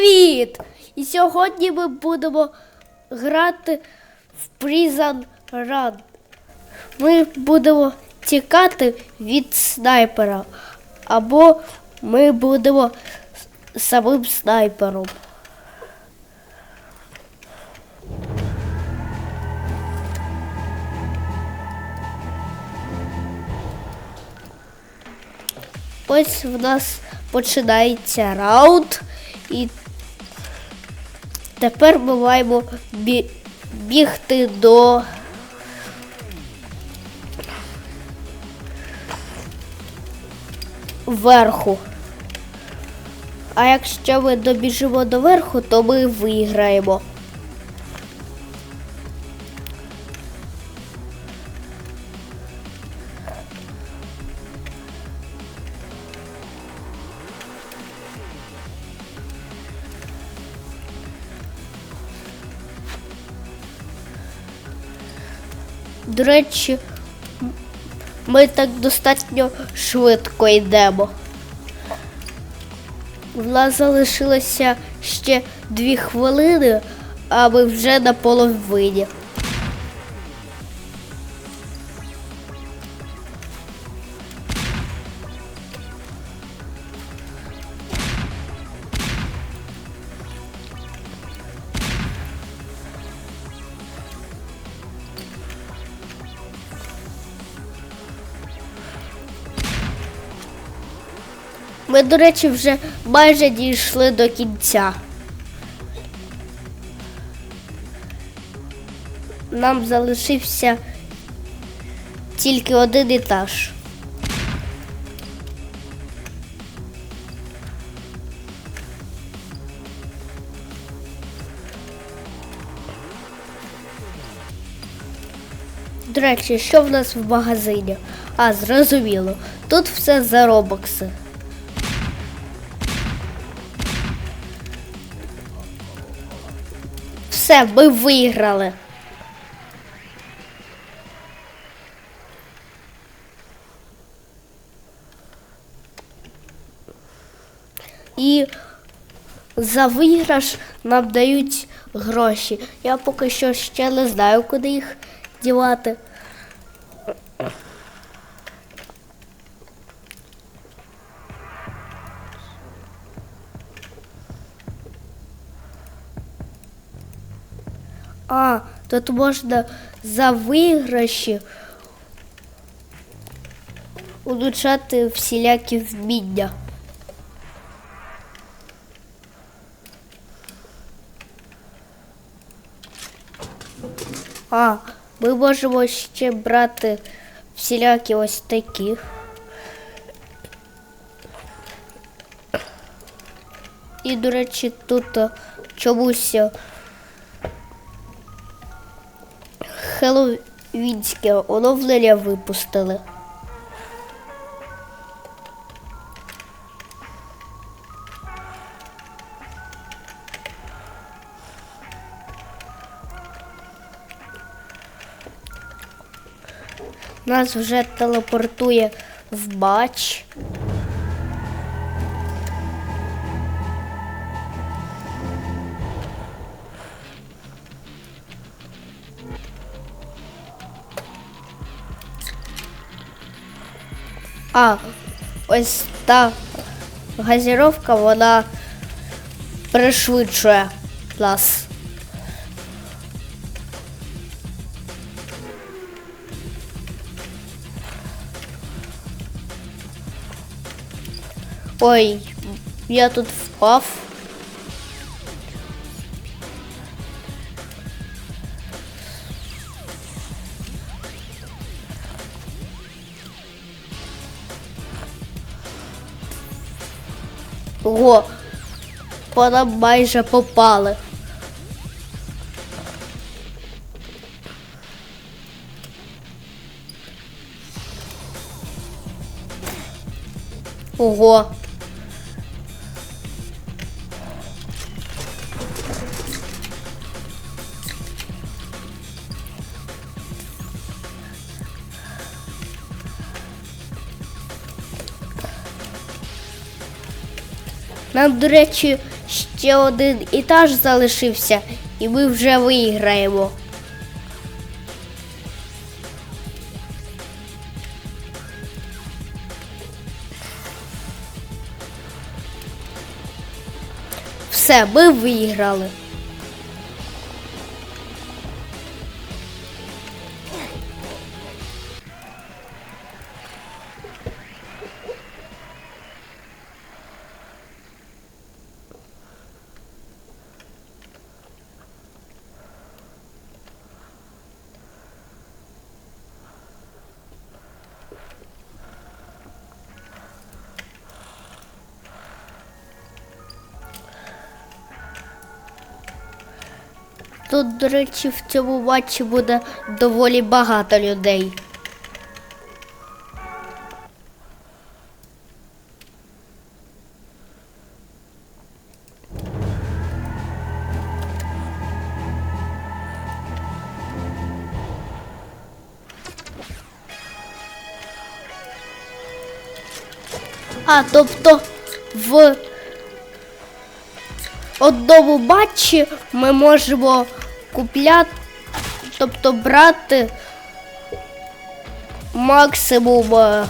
Привіт! І сьогодні ми будемо грати в Prison Run. Ми будемо тікати від снайпера. Або ми будемо самим снайпером. Ось в нас починається раунд, і тепер ми маємо бі- бігти до. Верху. А якщо ми добіжимо до верху, то ми виграємо. До речі, ми так достатньо швидко йдемо. В нас залишилося ще дві хвилини, а ми вже на половині. Ми, до речі, вже майже дійшли до кінця. Нам залишився тільки один етаж. До речі, що в нас в магазині? А, зрозуміло. Тут все за робокси. Все, ми виграли. І за виграш нам дають гроші. Я поки що ще не знаю, куди їх дівати. А, тут можна за виграші улучшати всілякі вміння. А, ми можемо ще брати всілякі ось такі. І, до речі, тут чомусь е, Хеллоуінське оновлення випустили. Нас вже телепортує в матч. А, ось та газіровка, вона пришвидшує нас. Ой, я тут впав. Ого, вона майже попали. Ого. Нам, до речі, ще один етаж залишився, і ми вже виграємо. Все, ми виграли. Тут, до речі, в цьому матчі буде доволі багато людей. А, тобто в одному матчі ми можемо купляти, тобто брати максимум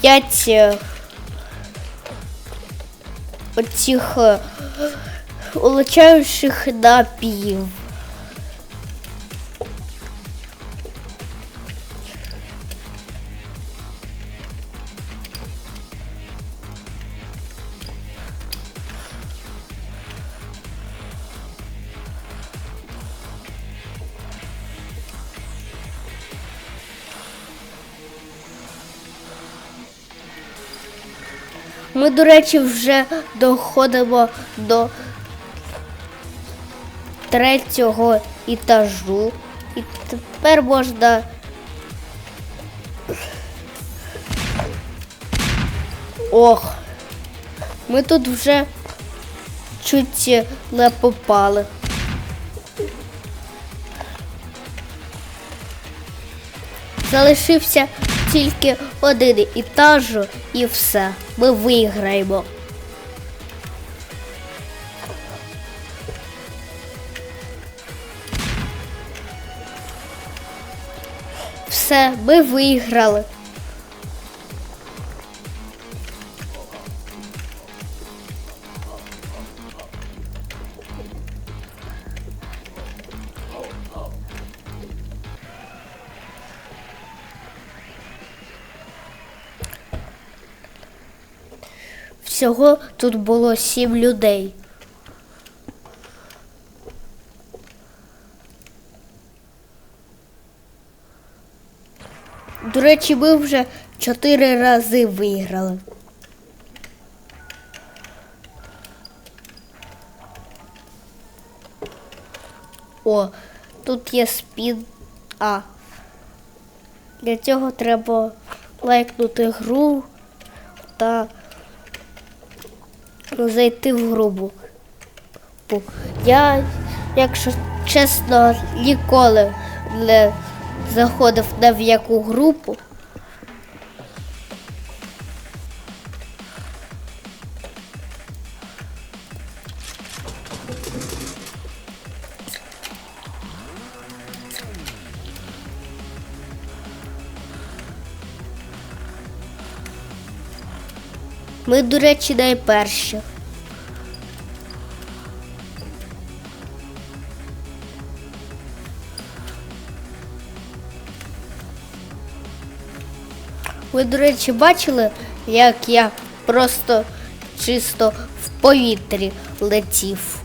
5 оцих е, улучшаючих напіїв. Ми, до речі, вже доходимо до третього етажу. І тепер можна. Ох, ми тут вже чуть не попали. Залишився тільки один етаж і все. Ми виграємо. Все, ми виграли. Всього тут було сім людей. До речі, ми вже чотири рази виграли. О, тут є спін. А. Для цього треба лайкнути гру та зайти в грубу. Я, якщо чесно, ніколи не заходив не в яку групу. Ми, до речі, найперші. Ви, до речі, бачили, як я просто чисто в повітрі летів.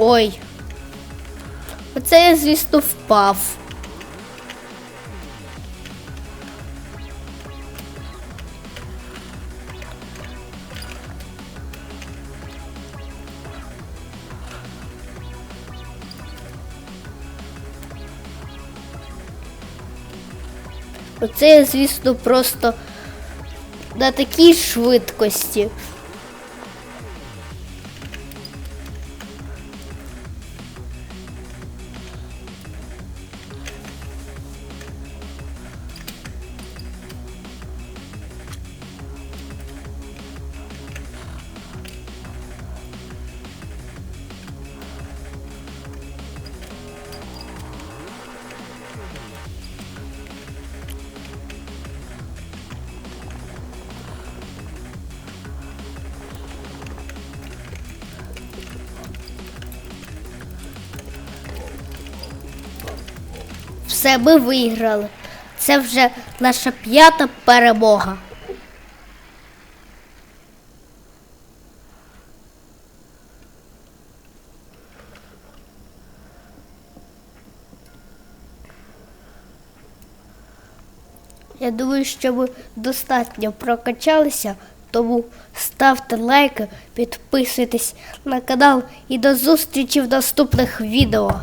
Ой. Оце я, звісно, впав. Оце я, звісно, просто на такій швидкості. Все, ми виграли. Це вже наша п'ята перемога. Я думаю, що ми достатньо прокачалися, тому ставте лайки, підписуйтесь на канал і до зустрічі в наступних відео.